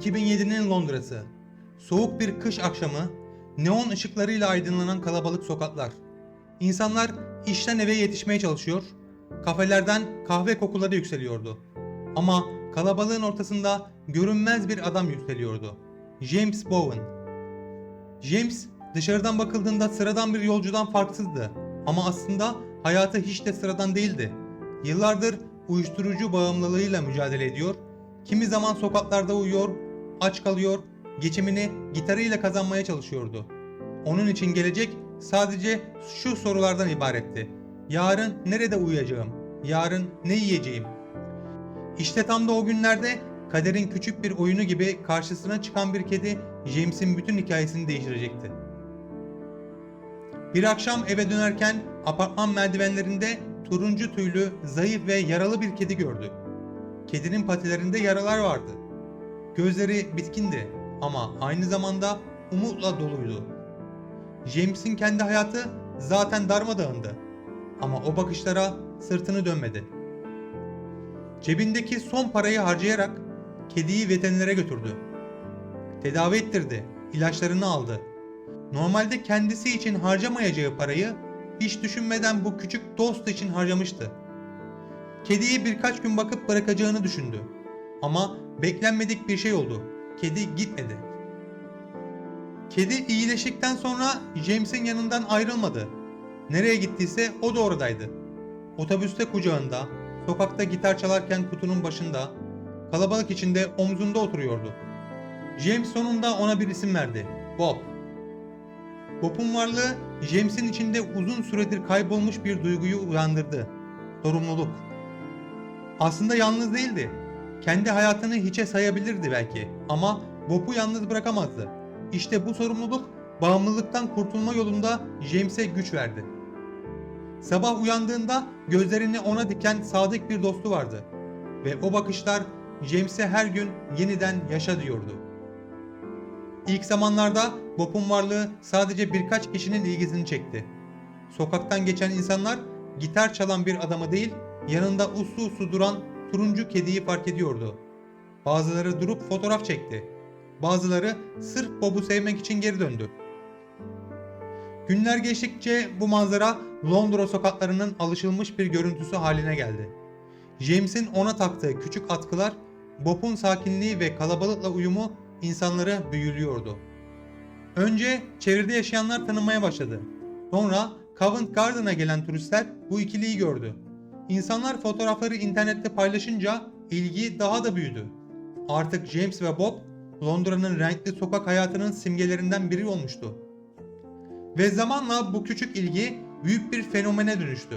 2007'nin Londra'sı. Soğuk bir kış akşamı, neon ışıklarıyla aydınlanan kalabalık sokaklar. İnsanlar işten eve yetişmeye çalışıyor, kafelerden kahve kokuları yükseliyordu. Ama kalabalığın ortasında görünmez bir adam yükseliyordu. James Bowen. James dışarıdan bakıldığında sıradan bir yolcudan farksızdı. Ama aslında hayatı hiç de sıradan değildi. Yıllardır uyuşturucu bağımlılığıyla mücadele ediyor, kimi zaman sokaklarda uyuyor, aç kalıyor, geçimini gitarıyla kazanmaya çalışıyordu. Onun için gelecek sadece şu sorulardan ibaretti. Yarın nerede uyuyacağım? Yarın ne yiyeceğim? İşte tam da o günlerde kaderin küçük bir oyunu gibi karşısına çıkan bir kedi James'in bütün hikayesini değiştirecekti. Bir akşam eve dönerken apartman merdivenlerinde turuncu tüylü, zayıf ve yaralı bir kedi gördü. Kedinin patilerinde yaralar vardı. Gözleri bitkindi ama aynı zamanda umutla doluydu. James'in kendi hayatı zaten darmadağındı ama o bakışlara sırtını dönmedi. Cebindeki son parayı harcayarak kediyi veterinere götürdü. Tedavi ettirdi, ilaçlarını aldı. Normalde kendisi için harcamayacağı parayı hiç düşünmeden bu küçük dost için harcamıştı. Kediyi birkaç gün bakıp bırakacağını düşündü. Ama beklenmedik bir şey oldu. Kedi gitmedi. Kedi iyileştikten sonra James'in yanından ayrılmadı. Nereye gittiyse o da oradaydı. Otobüste kucağında, sokakta gitar çalarken kutunun başında, kalabalık içinde omzunda oturuyordu. James sonunda ona bir isim verdi. Bob. Bob'un varlığı James'in içinde uzun süredir kaybolmuş bir duyguyu uyandırdı. Sorumluluk. Aslında yalnız değildi. Kendi hayatını hiçe sayabilirdi belki ama Bob'u yalnız bırakamazdı. İşte bu sorumluluk bağımlılıktan kurtulma yolunda James'e güç verdi. Sabah uyandığında gözlerini ona diken sadık bir dostu vardı ve o bakışlar James'e her gün yeniden yaşa diyordu. İlk zamanlarda Bob'un varlığı sadece birkaç kişinin ilgisini çekti. Sokaktan geçen insanlar gitar çalan bir adamı değil, yanında uslu uslu duran turuncu kediyi fark ediyordu. Bazıları durup fotoğraf çekti. Bazıları sırf Bob'u sevmek için geri döndü. Günler geçtikçe bu manzara Londra sokaklarının alışılmış bir görüntüsü haline geldi. James'in ona taktığı küçük atkılar, Bob'un sakinliği ve kalabalıkla uyumu insanları büyülüyordu. Önce çevrede yaşayanlar tanımaya başladı. Sonra Covent Garden'a gelen turistler bu ikiliyi gördü. İnsanlar fotoğrafları internette paylaşınca ilgi daha da büyüdü. Artık James ve Bob Londra'nın renkli sokak hayatının simgelerinden biri olmuştu. Ve zamanla bu küçük ilgi büyük bir fenomene dönüştü.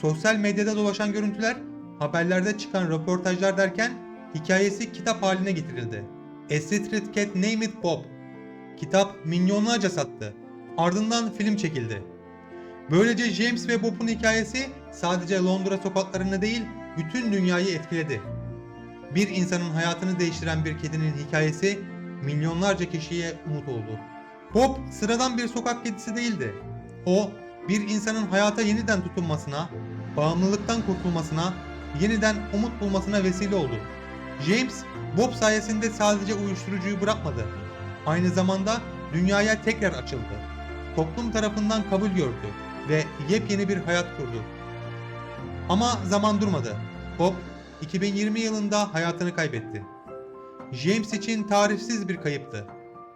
Sosyal medyada dolaşan görüntüler, haberlerde çıkan röportajlar derken hikayesi kitap haline getirildi. A Street Cat Name It Bob. Kitap milyonlarca sattı. Ardından film çekildi. Böylece James ve Bob'un hikayesi sadece Londra sokaklarını değil, bütün dünyayı etkiledi. Bir insanın hayatını değiştiren bir kedinin hikayesi milyonlarca kişiye umut oldu. Bob sıradan bir sokak kedisi değildi. O, bir insanın hayata yeniden tutunmasına, bağımlılıktan kurtulmasına, yeniden umut bulmasına vesile oldu. James, Bob sayesinde sadece uyuşturucuyu bırakmadı. Aynı zamanda dünyaya tekrar açıldı. Toplum tarafından kabul gördü ve yepyeni bir hayat kurdu. Ama zaman durmadı. Bob 2020 yılında hayatını kaybetti. James için tarifsiz bir kayıptı.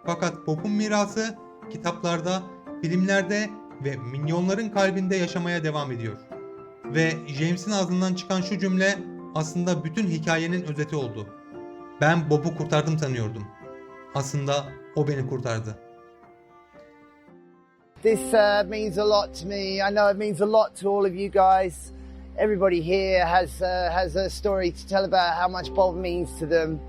Fakat Bob'un mirası kitaplarda, filmlerde ve milyonların kalbinde yaşamaya devam ediyor. Ve James'in ağzından çıkan şu cümle aslında bütün hikayenin özeti oldu. Ben Bob'u kurtardım sanıyordum. Aslında o beni kurtardı. This uh, means a lot to me. I know it means a lot to all of you guys. Everybody here has uh, has a story to tell about how much Bob means to them.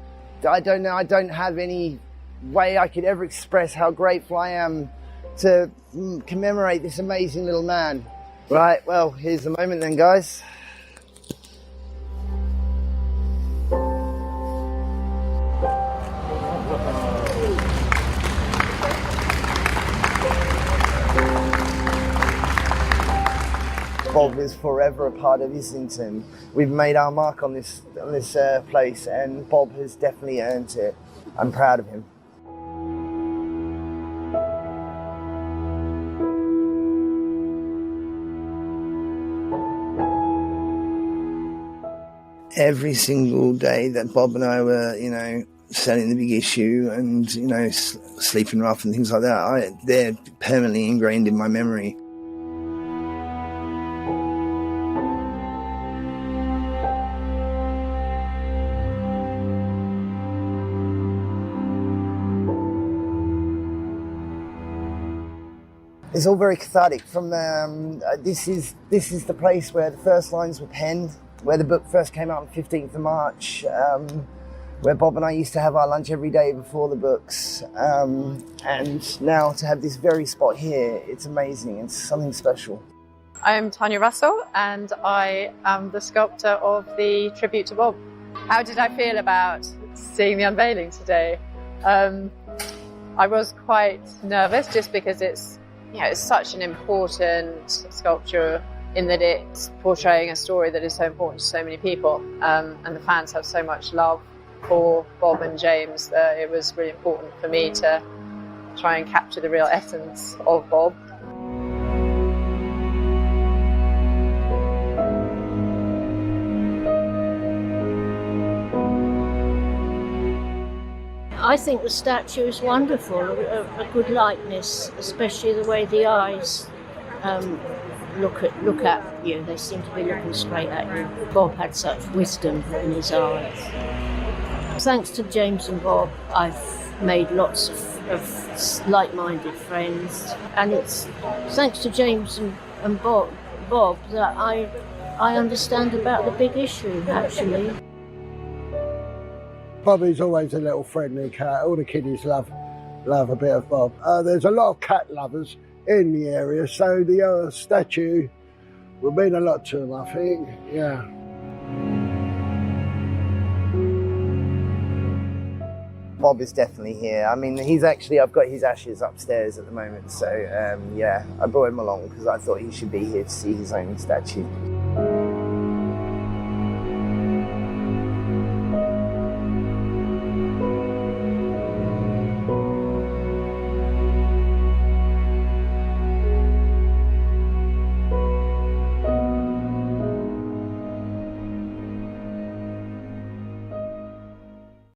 I don't know. I don't have any way I could ever express how grateful I am to mm, commemorate this amazing little man. Right. Well, here's the moment then, guys. Bob is forever a part of Islington. We've made our mark on this on this uh, place, and Bob has definitely earned it. I'm proud of him. Every single day that Bob and I were, you know, selling the big issue and you know sleeping rough and things like that, I, they're permanently ingrained in my memory. It's all very cathartic. From um, uh, this is this is the place where the first lines were penned, where the book first came out on 15th of March, um, where Bob and I used to have our lunch every day before the books, um, and now to have this very spot here, it's amazing. It's something special. I'm Tanya Russell and I am the sculptor of the tribute to Bob. How did I feel about seeing the unveiling today? Um, I was quite nervous just because it's you know it's such an important sculpture in that it's portraying a story that is so important to so many people um, and the fans have so much love for Bob and James that it was really important for me to try and capture the real essence of Bob I think the statue is wonderful, a, a good likeness, especially the way the eyes um, look at look at you. They seem to be looking straight at you. Bob had such wisdom in his eyes. Thanks to James and Bob, I've made lots of, of like-minded friends, and it's thanks to James and, and Bob, Bob that I I understand about the big issue actually. Bobby's always a little friendly cat. All the kiddies love love a bit of Bob. Uh, there's a lot of cat lovers in the area, so the uh, statue will mean a lot to them, I think. Yeah. Bob is definitely here. I mean, he's actually, I've got his ashes upstairs at the moment. So, um, yeah, I brought him along because I thought he should be here to see his own statue.